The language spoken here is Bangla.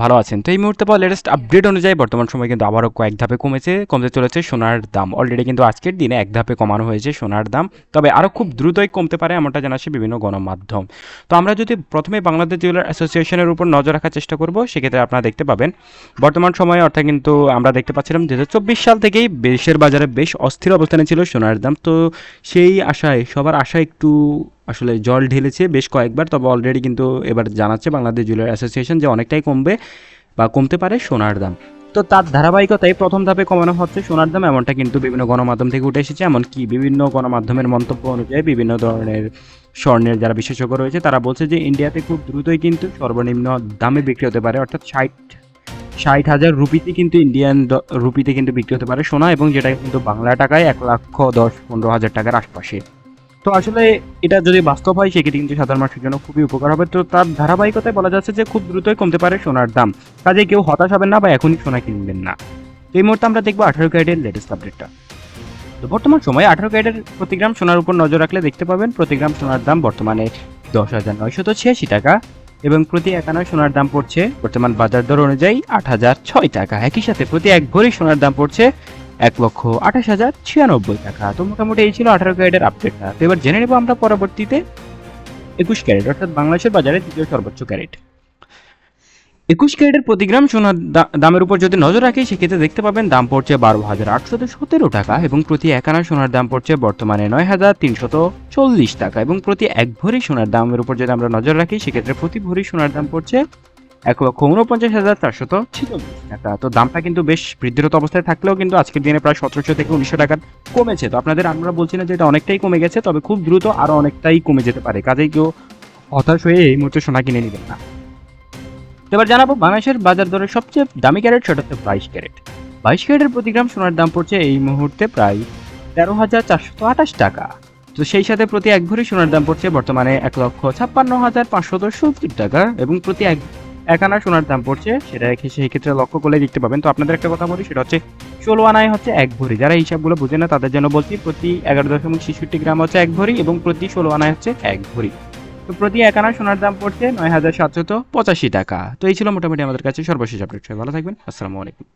ভালো আছেন। তো এই মুহূর্তে পাওয়া লেটেস্ট আপডেট অনুযায়ী বর্তমান সময় কিন্তু আবারও কয়েক ধাপে কমেছে, কমতে চলেছে সোনার দাম। অলরেডি কিন্তু আজকের দিনে এক ধাপে কমানো হয়েছে সোনার দাম, তবে আরও খুব দ্রুতই কমতে পারে এমনটা জানাচ্ছে বিভিন্ন গণমাধ্যম। তো আমরা যদি প্রথমে বাংলাদেশ জুয়েলার অ্যাসোসিয়েশনের উপর নজর রাখার চেষ্টা করব, সেক্ষেত্রে আপনারা দেখতে পাবেন, বর্তমান সময়ে অর্থাৎ কিন্তু আমরা দেখতে পাচ্ছিলাম দু হাজার চব্বিশ সাল থেকেই দেশের বাজারে বেশ অস্থির অবস্থানে ছিল সোনার দাম। তো সেই আশায়, সবার আশা একটু আসলে জল ঢেলেছে বেশ কয়েকবার, তবে অলরেডি কিন্তু এবার জানাচ্ছে বাংলাদেশ জুয়েলার অ্যাসোসিয়েশন যে অনেকটাই কমবে বা কমতে পারে সোনার দাম। তো তার ধারাবাহিকতায় প্রথম ধাপে কমানো হচ্ছে সোনার দাম, এমনটা কিন্তু বিভিন্ন গণমাধ্যম থেকে উঠে এসেছে, এমনকি বিভিন্ন গণমাধ্যমের মন্তব্য অনুযায়ী বিভিন্ন ধরনের স্বর্ণের যারা বিশেষজ্ঞ রয়েছে, তারা বলছে যে ইন্ডিয়াতে খুব দ্রুতই কিন্তু সর্বনিম্ন দামে বিক্রি হতে পারে, অর্থাৎ ষাট ষাট হাজার রুপিতে কিন্তু ইন্ডিয়ান রুপিতে কিন্তু বিক্রি হতে পারে সোনা এবং যেটা কিন্তু বাংলা টাকায় এক লক্ষ দশ, পনেরো হাজার টাকার আশপাশে। তো আসলে এটা যদি বাস্তব হয়, সেক্ষেত্রে কিন্তু সাধারণ মানুষের জন্য খুবই উপকার হবে। তো তার ধারাবাহিকতায় বলা যাচ্ছে যে, খুব দ্রুতই কমতে পারে সোনার দাম। কাজে কেউ হতাশ হবেন না বা এখনই সোনা কিনবেন না। তো এই মুহূর্তে আমরা দেখব আঠারো ক্যারেটের লেটেস্ট আপডেটটা তো বর্তমান সময়ে আঠারো ক্যারেটের প্রতি গ্রাম সোনার উপর নজর রাখলে দেখতে পাবেন, প্রতি গ্রাম সোনার দাম বর্তমানে দশ হাজার নয়শত ছিয়াশি টাকা এবং প্রতি একানা সোনার দাম পড়ছে বর্তমান বাজার দর অনুযায়ী আট হাজার ছয় টাকা। একই সাথে প্রতি এক ভরি সোনার দাম পড়ছে এক লক্ষ আঠাশ হাজার ছিয়ানব্বই টাকা। তো মোটামুটি এই ছিল আঠারো ক্যারেটের আপডেটটা তো এবার জেনে নেব আমরা পরবর্তীতে একুশ ক্যারেট, অর্থাৎ বাংলাদেশের বাজারে দ্বিতীয় সর্বোচ্চ ক্যারেট। একুশ ক্যারেটের প্রতি গ্রাম সোনার দামের উপর যদি নজর রাখি, সেক্ষেত্রে দেখতে পাবেন দাম পড়ছে বারো হাজার আটশত সতেরো টাকা এবং প্রতি একানা সোনার দাম পড়ছে বর্তমানে নয় হাজার তিনশত চল্লিশ টাকা এবং প্রতি এক ভরি সোনার দামের উপর যদি আমরা নজর রাখি, সেক্ষেত্রে প্রতি ভরি সোনার দাম পড়ছে এক লক্ষ উনপঞ্চাশ হাজার চারশত। ছিচল্লিশ টাকা তো দামটা কিন্তু বেশ বৃদ্ধিরত অবস্থায় থাকলেও কিন্তু আজকের দিনে প্রায় সতেরোশো থেকে উনিশশো টাকা কমেছে। তো আপনাদের আমরা বলছি না যে এটা অনেকটাই কমে গেছে তবে খুব দ্রুত আরও অনেকটাই কমে যেতে পারে। কাজেই কেউ হতাশ হয়ে এই মুহূর্তে সোনা কিনে নেবেন না। এবার জানাব বাংলাদেশের বাজার দরের সবচেয়ে দামি ক্যারেট সেটা হচ্ছে বাইশ ক্যারেট। বাইশ ক্যারেটের প্রতি গ্রাম সোনার দাম পড়ছে এই মুহূর্তে প্রায় তেরো হাজার চারশত আঠাশ টাকা। তো সেই সাথে প্রতি এক ভরি সোনার দাম পড়ছে বর্তমানে এক লক্ষ ছাপ্পান্ন হাজার পাঁচশত সত্তর টাকা এবং প্রতি এক এক আনা সোনার দাম পড়ছে, সেটা সেই ক্ষেত্রে লক্ষ্য করলে দেখতে পাবেন। তো আপনাদের একটা কথা বলি, সেটা হচ্ছে ষোলো আনায় হচ্ছে এক ভরি। যারা হিসাবগুলো বোঝে না, তাদের জন্য বলছি প্রতি এগারো দশমিক ছেষট্টি গ্রাম হচ্ছে এক ভরি এবং প্রতি ষোলো আনায় হচ্ছে এক ভরি। তো প্রতি এক আনা সোনার দাম পড়ছে নয় হাজার সাতশত পঁচাশি টাকা। তো এই ছিল মোটামুটি আমাদের কাছে সর্বশেষ আপডেট ভালো থাকবেন। আসসালামু আলাইকুম।